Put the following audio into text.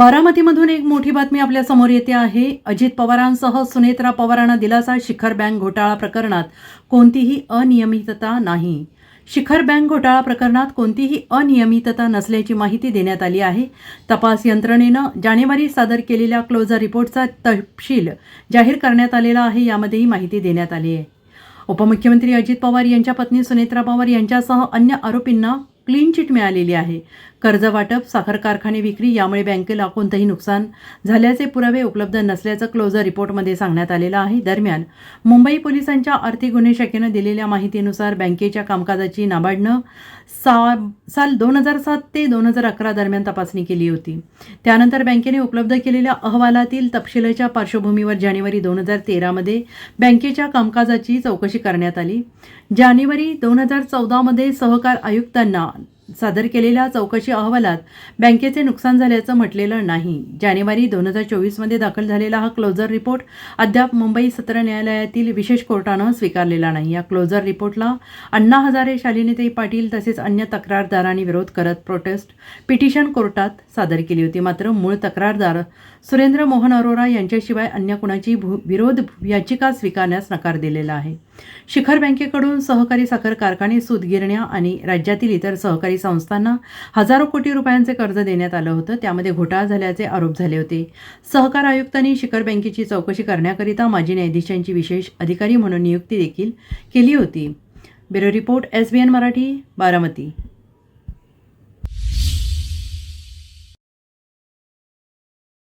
बारामतीमधून एक मोठी बातमी आपल्यासमोर येते आहे. अजित पवारांसह सुनेत्रा पवारांना दिलासा शिखर बँक घोटाळा प्रकरणात कोणतीही अनियमितता नाही. शिखर बँक घोटाळा प्रकरणात कोणतीही अनियमितता नसल्याची माहिती देण्यात आली आहे. तपास यंत्रणेनं जानेवारी सादर केलेल्या क्लोजर रिपोर्टचा तपशील जाहीर करण्यात आलेला आहे यामध्येही माहिती देण्यात आली आहे. उपमुख्यमंत्री अजित पवार यांच्या पत्नी सुनेत्रा पवार यांच्यासह अन्य आरोपींना क्लीन चिट मिळालेली आहे. कर्ज वाटप साखर कारखाने विक्री यामुळे बँकेला कोणतंही नुकसान झाल्याचे पुरावे उपलब्ध नसल्याचं क्लोजर रिपोर्टमध्ये सांगण्यात आलेलं आहे. दरम्यान मुंबई पोलिसांच्या आर्थिक गुन्हे शाखेनं दिलेल्या माहितीनुसार बँकेच्या कामकाजाची नाबार्डनं सा साल दोन हजार सात ते दोन हजार अकरा दरम्यान तपासणी केली होती. त्यानंतर बँकेने उपलब्ध केलेल्या अहवालातील तपशिलाच्या पार्श्वभूमीवर जानेवारी दोन हजार तेरामध्ये बँकेच्या कामकाजाची चौकशी करण्यात आली. जानेवारी दोन हजार चौदामध्ये सहकार आयुक्तांना सादर केलेल्या चौकशी अहवालात बँकेचे नुकसान झाल्याचं म्हटलेलं नाही. जानेवारी दोन हजार चोवीसमध्ये दाखल झालेला हा क्लोजर रिपोर्ट अद्याप मुंबई सत्र न्यायालयातील विशेष कोर्टानं स्वीकारलेला नाही. या क्लोजर रिपोर्टला अण्णा हजारे शालिनीताई पाटील तसेच अन्य तक्रारदारांनी विरोध करत प्रोटेस्ट पिटिशन कोर्टात सादर केली होती. मात्र मूळ तक्रारदार सुरेंद्र मोहन अरोरा यांच्याशिवाय अन्य कुणाची भू विरोध याचिका स्वीकारण्यास नकार दिलेला आहे. शिखर बँकेकडून सहकारी साखर कारखाने सूतगिरण्या आणि राज्यातील इतर सहकारी संस्थांना हजारो कोटी रुपयांचे कर्ज देण्यात आलं होतं. त्यामध्ये घोटाळा झाल्याचे आरोप झाले होते. सहकार आयुक्तांनी शिखर बँकेची चौकशी करण्याकरिता माजी न्यायाधीशांची विशेष अधिकारी म्हणून नियुक्ती देखील केली होती. Bureau report S B N Marathi Baramati.